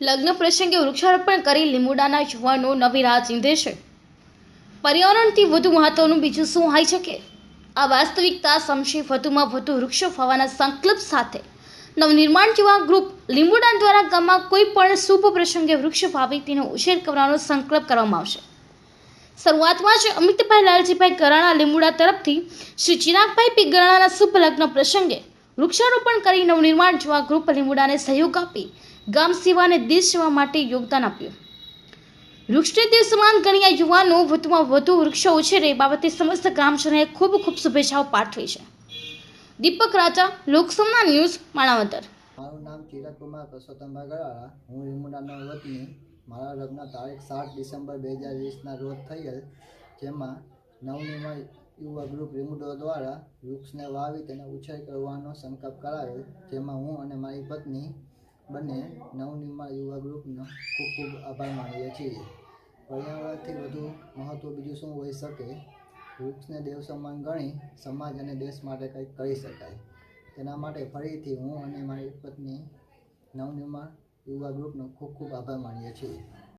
લગ્ન પ્રસંગે વૃક્ષારોપણ કરી લીમુડાના યુવાનો નવી રાહ ચીંધે છે. પર્યાવરણથી વધુ મહત્વનું બીજું શું હોઈ શકે? આ વાસ્તવિકતા સમશે વધુમાં વધુ વૃક્ષો વાવવાના સંકલ્પ સાથે. નવનિર્માણ યુવા ગ્રુપ લીંબુડા દ્વારા ગામમાં કોઈ પણ શુભ પ્રસંગે વૃક્ષ વાવી તેનો ઉછેર કરવાનો સંકલ્પ કરવામાં આવશે. શરૂઆતમાં જ અમિતભાઈ લાલજીભાઈ ગરાણા લીંબુડા તરફથી શ્રી ચિરાગભાઈ પી ગરાણાના શુભ લગ્ન પ્રસંગે વૃક્ષારોપણ કરી નવનિર્માણ જોવા ગ્રુપ લીંબુડાને સહયોગ આપી ગામ સેવા અને દેશ સેવા માટે યોગદાન આપ્યું. વૃક્ષને તે સમાન ગણ્યા યુવાનો વધુમાં વધુ વૃક્ષો ઉછેરે બાબતે સમસ્ત ગ્રામજનોએ ખૂબ ખૂબ શુભેચ્છાઓ પાઠવી છે. દીપક રાજા લોકસભા ન્યૂઝ, માણાવદર. મારું નામ ચિરાગ કુમાર પરસોત્તમભાઈ ગળાળા હું લીંબુડાનો વતની. મારા લગ્ન તારીખ સાત ડિસેમ્બર બે હજાર વીસના રોજ થયેલ, જેમાં નવનિર્માણ યુવા ગ્રુપ લીંબુડો દ્વારા વૃક્ષને વાવી તેને ઉછેર કરવાનો સંકલ્પ કરાયો, જેમાં હું અને મારી પત્ની બંને નવનિર્માણ યુવા ગ્રુપનો ખૂબ ખૂબ આભાર માનીએ છીએ. પર્યાવરણથી વધુ મહત્ત્વ બીજું શું હોઈ શકે? વૃક્ષને દેવ સમાન ગણી સમાજ અને દેશ માટે કંઈક કરી શકાય. તેના માટે ફરીથી હું અને મારી પત્ની નવનિર્માણ યુવા ગ્રુપનો ખૂબ ખૂબ આભાર માનીએ છીએ.